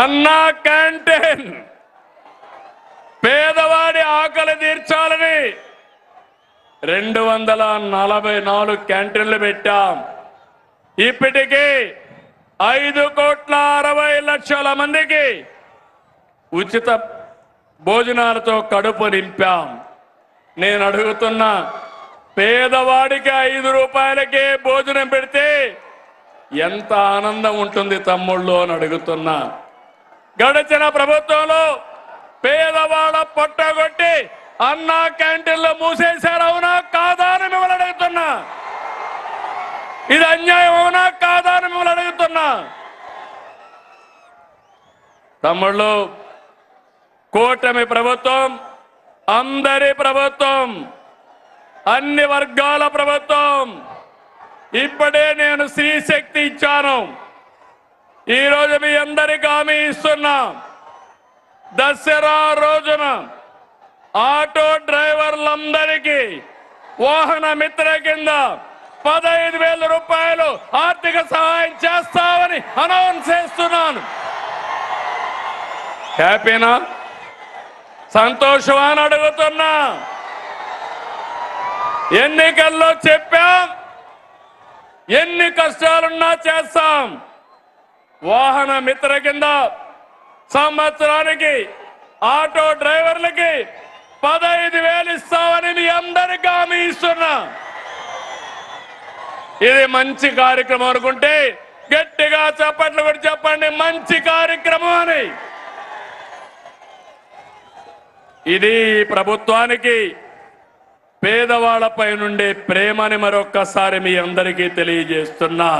అన్నా క్యాంటీన్. పేదవాడి ఆకలి తీర్చాలని రెండు వందల నలభై నాలుగు క్యాంటీన్లు పెట్టాం. ఇప్పటికీ ఐదు కోట్ల అరవై లక్షల మందికి ఉచిత భోజనాలతో కడుపు నింపాం. నేను అడుగుతున్నా పేదవాడికి ఐదు రూపాయలకే భోజనం పెడితే ఎంత ఆనందం ఉంటుంది తమ్ముళ్ళు అని అడుగుతున్నా. గడిచిన ప్రభుత్వంలో పేదవాళ్ళ పొట్టగొట్టి అన్నా క్యాంటీన్లు మూసేశారు అవునా కాదా అని మిమ్మల్ని అడుగుతున్నా. ఇది అన్యాయం అవునా కాదా అని మిమ్మల్ని అడుగుతున్నా. తమ్ముళ్ళు కూటమి ప్రభుత్వం అందరి ప్రభుత్వం అన్ని వర్గాల ప్రభుత్వం ఇప్పుడే నేను స్త్రీ శక్తి ఇచ్చాను. ఈరోజు మీ అందరికి హామీ ఇస్తున్నా. దసరా రోజున ఆటో డ్రైవర్లందరికీ వాహన మిత్ర కింద పదహైదు వేల రూపాయలు ఆర్థిక సహాయం చేస్తామని అనౌన్స్ చేస్తున్నాను. హ్యాపీనా? సంతోషమా అని అడుగుతున్నా. ఎన్నికల్లో చెప్పాం. ఎన్ని కష్టాలున్నా చేస్తాం. వాహన మిత్ర కింద సంవత్సరానికి ఆటో డ్రైవర్లకి పదహైదు వేలు ఇస్తామని మీ అందరికీ హామీ ఇస్తున్నా. ఇది మంచి కార్యక్రమం అనుకుంటే గట్టిగా చప్పట్లు కూడా చెప్పండి మంచి కార్యక్రమం అని. ఇది ప్రభుత్వానికి పేదవాళ్ళపై నుండే ప్రేమని మరొక్కసారి మీ అందరికీ తెలియజేస్తున్నా.